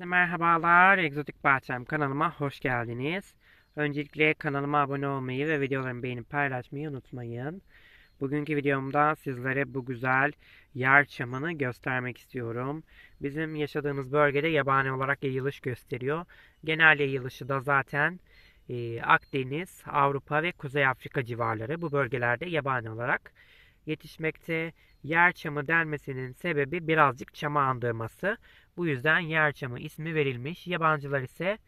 Herkese merhabalar. Egzotik Bahçem kanalıma hoş geldiniz. Öncelikle kanalıma abone olmayı ve videolarımı beğenip paylaşmayı unutmayın. Bugünkü videomda sizlere bu güzel yer çamını göstermek istiyorum. Bizim yaşadığımız bölgede yabani olarak yayılış gösteriyor. Genel yayılışı da zaten e, Akdeniz, Avrupa ve Kuzey Afrika civarları bu bölgelerde yabani olarak yetişmekte. Yer çamı denmesinin sebebi birazcık çama andırması. Bu yüzden yer çamı ismi verilmiş. Yabancılar ise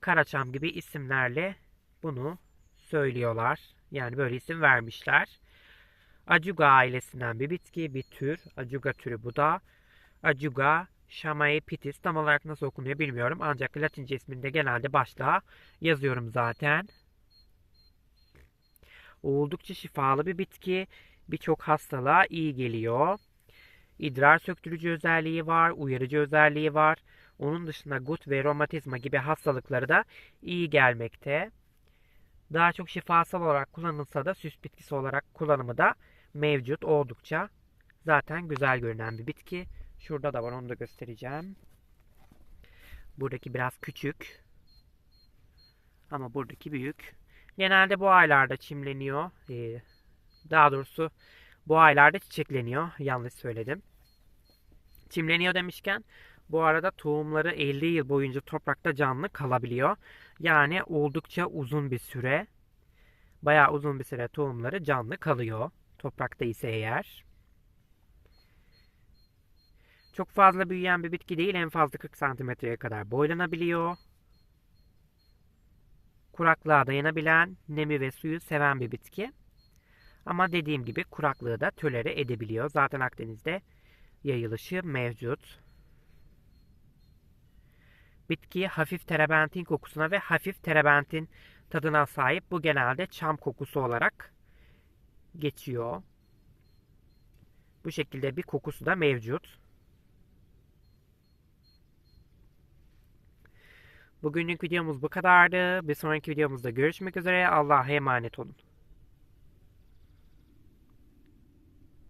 karaçam gibi isimlerle bunu söylüyorlar. Yani böyle isim vermişler. Acuga ailesinden bir bitki, bir tür. Acuga türü bu da. Acuga Chamaepitis tam olarak nasıl okunuyor bilmiyorum. Ancak Latince isminde genelde başlığa yazıyorum zaten. Oldukça şifalı bir bitki. Birçok hastalığa iyi geliyor. İdrar söktürücü özelliği var, uyarıcı özelliği var. Onun dışında gut ve romatizma gibi hastalıkları da iyi gelmekte. Daha çok şifasal olarak kullanılsa da süs bitkisi olarak kullanımı da mevcut oldukça. Zaten güzel görünen bir bitki. Şurada da var onu da göstereceğim. Buradaki biraz küçük. Ama buradaki büyük. Genelde bu aylarda çimleniyor. Ee, daha doğrusu bu aylarda çiçekleniyor. Yanlış söyledim. Çimleniyor demişken bu arada tohumları 50 yıl boyunca toprakta canlı kalabiliyor. Yani oldukça uzun bir süre. Bayağı uzun bir süre tohumları canlı kalıyor. Toprakta ise eğer. Çok fazla büyüyen bir bitki değil. En fazla 40 santimetreye kadar boylanabiliyor. Kuraklığa dayanabilen, nemi ve suyu seven bir bitki. Ama dediğim gibi kuraklığı da tölere edebiliyor. Zaten Akdeniz'de yayılışı mevcut. Bitki hafif terebentin kokusuna ve hafif terebentin tadına sahip. Bu genelde çam kokusu olarak geçiyor. Bu şekilde bir kokusu da mevcut. Bugünlük videomuz bu kadardı. Bir sonraki videomuzda görüşmek üzere. Allah'a emanet olun.